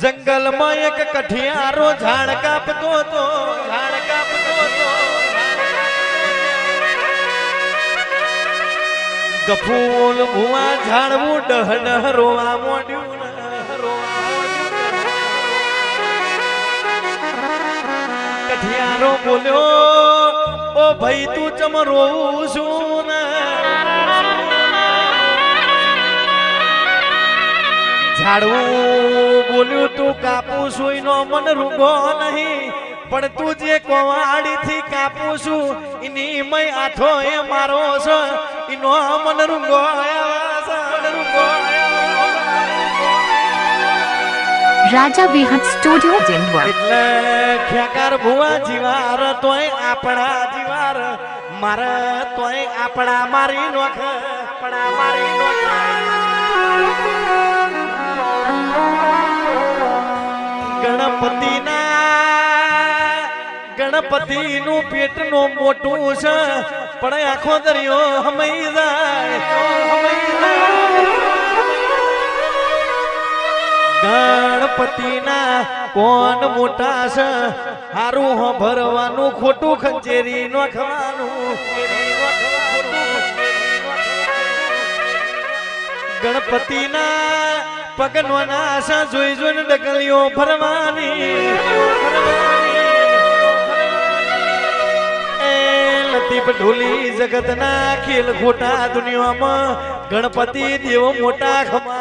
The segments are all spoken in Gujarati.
જંગલમાં એક કઠિયારો ઝાડ કાપતો હતો ઝાડ કાપતો હતો. ગફૂલ ભુવા ઝાડવું ડહ ડહ રોવા મોડ્યું ને, રોવા મોડ્યું કઠિયારો બોલ્યો ઓ ભાઈ તું ચમ રોવું છું ઝાડવું બોલ્યું તું કાપું છું એનો મન રૂગો નહીં. પણ તું જે કોવાડીથી કાપું છું એની મય આથો એ મારો છે. એનો મન રૂગો. રાજા વિહત સ્ટુડિયો જેન્ડવા એટલે ખ્યાકાર ભુવા જીવાર તોય આપણા જીવાર. મારે તોય આપણા મારી નોખ આપણા મારી ગણપતિના ગણપતિનું પેટનું મોટું છે. પણ આખો દરિયો હમઈ જાય. ગણપતિના કોણ મોટા છે? હારું હો ભરવાનું ખોટું ખંચેરી નો ખવાનું ગણપતિના પગનો આશા જોઈ જોઈને ડગલીઓ ફરવાની લતીફ ઢોલી જગતના ખેલ ખોટા દુનિયામાં ગણપતિ દેવ મોટા ખમા.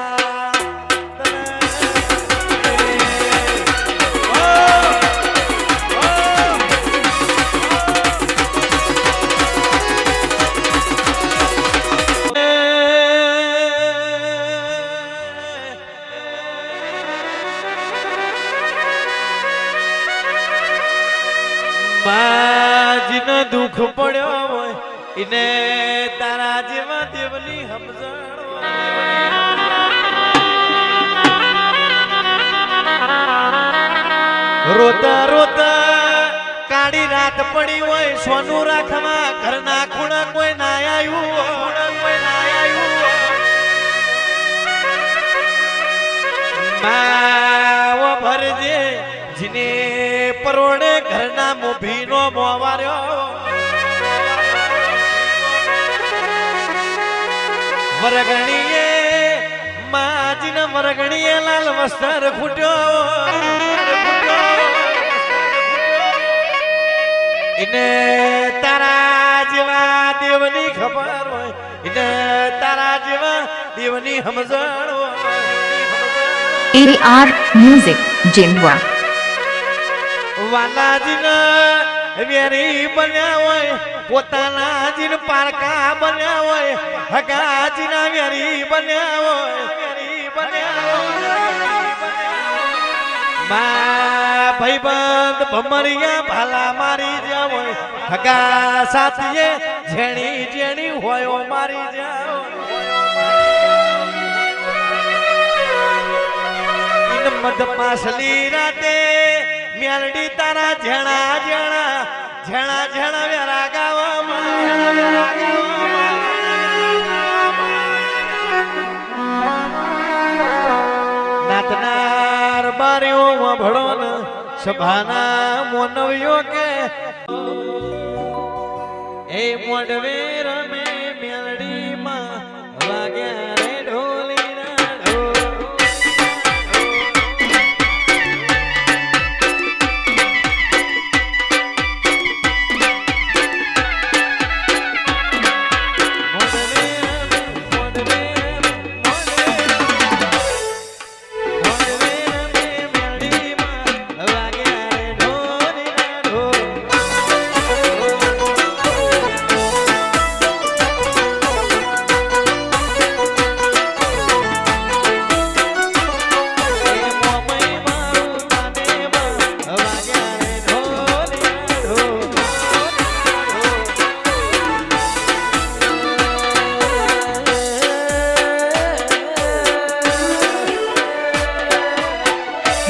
દુઃખ પડ્યો હોય, એને તારા જેવા દેવની સમજણ રોતા રોતા કાળી રાત પડી હોય, સોનું રાખવા ઘરના ખૂણા કોઈ ના આવ્યું ભરજે, જીને પરોણે ઘરના મોભીનો મોવાર્યો વરગણીએ માજીના મરગણીએ લાલ વસ્ત્ર ફૂટ્યો. એને તારા જેવા દેવની ખબર હોય એને તારા જેવા દેવની સમજણ હોય. એ આર મ્યુઝિક જેન્ડવા વાલાજીના વેરી બન્યા હોય, પોતાના જીન પારકા બન્યા હોય હગાજીના વેરી બન્યા હોય, વેરી બન્યા ભાઈબંધ ભમરિયા ભાલા મારી જ્યાં હોય, હગા સાથીએ જેણી જેણી હોય મારી જ્યાં મધ પાસલી રાતે મેલડી તારા ઝેણા ઝેણા ઝેણા ઝેણા વેરા ગાવામાં. નાતનાર બારીઓ વભળો ન સભાના મોનવ્યો કે, એ મોડવે રમે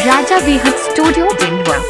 રાજા વિહત સ્ટુડિયો દિંડવા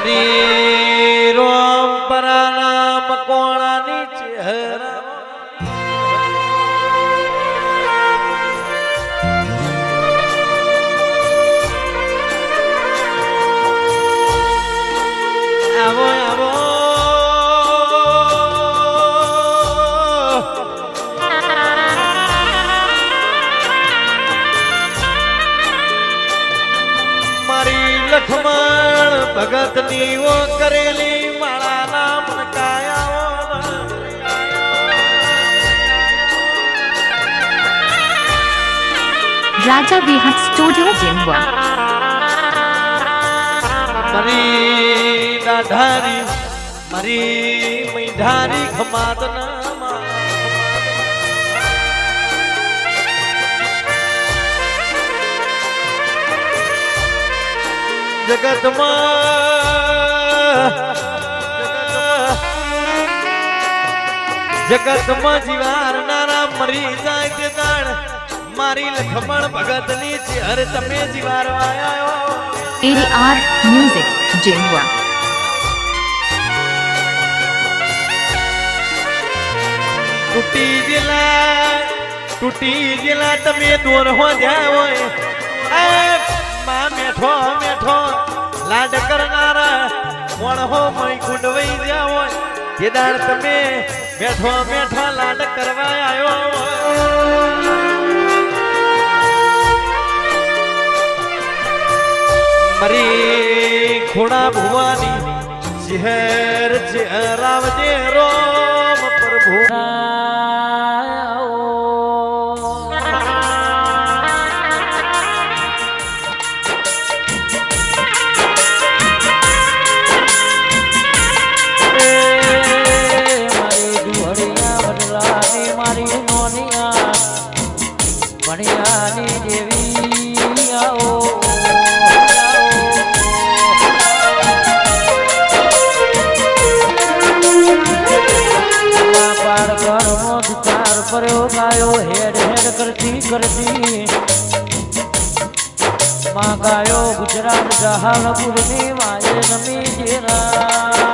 મરી ભગતની ઓ કરેલી માળાના મનકાયા Raja Vihat Studio Jindwa. મરી દાઢારી મારી મીઠારી ખમાતના જગતમાં જગતમાં જીવારનારા મરી જાય તે દાણ મારી લખમણ ભગતની અરે તમે જીવારવા આવ્યો AR મ્યુઝિક Jindwa. તૂટી ગયેલા તૂટી ગયેલા તમે દોર હો જ્યાં હોય. એ માં મેઠો મેઠો લાડ કરનારા મણ હો મય કુંડવઈ જ્યાં હોય. દાડ તમે મેઠો બેઠો લાડ કરવા આવ્યો મરી ખોડા ભુવાની ચહેર ચહેરાવજે રોમ પ્રભુ. ગાયો હેડ હેડ કરતી કરતી. માં ગાયો ગુજરાત જહાલપુરની માએ નમી જેરા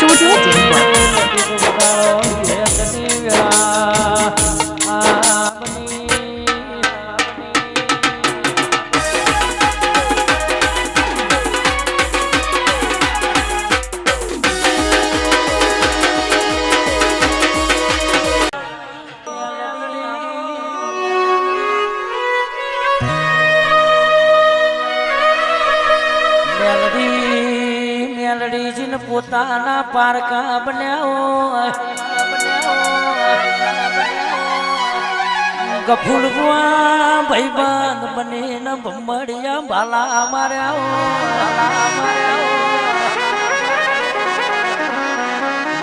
周周监。મેલડી જીન પોતાના પારકા બન્યા ગફુલવા ભાઈબંધ બને ન ભંભળિયા ભાલા માર્યા.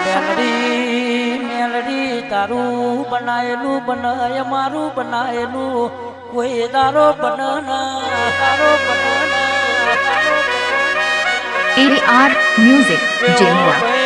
મેલડી મેલડી, તારું બનાયેલું, બનાય, મારું બનાયેલું, કોઈ દારો બનના તારો બનના તારો AR Music Jindwa.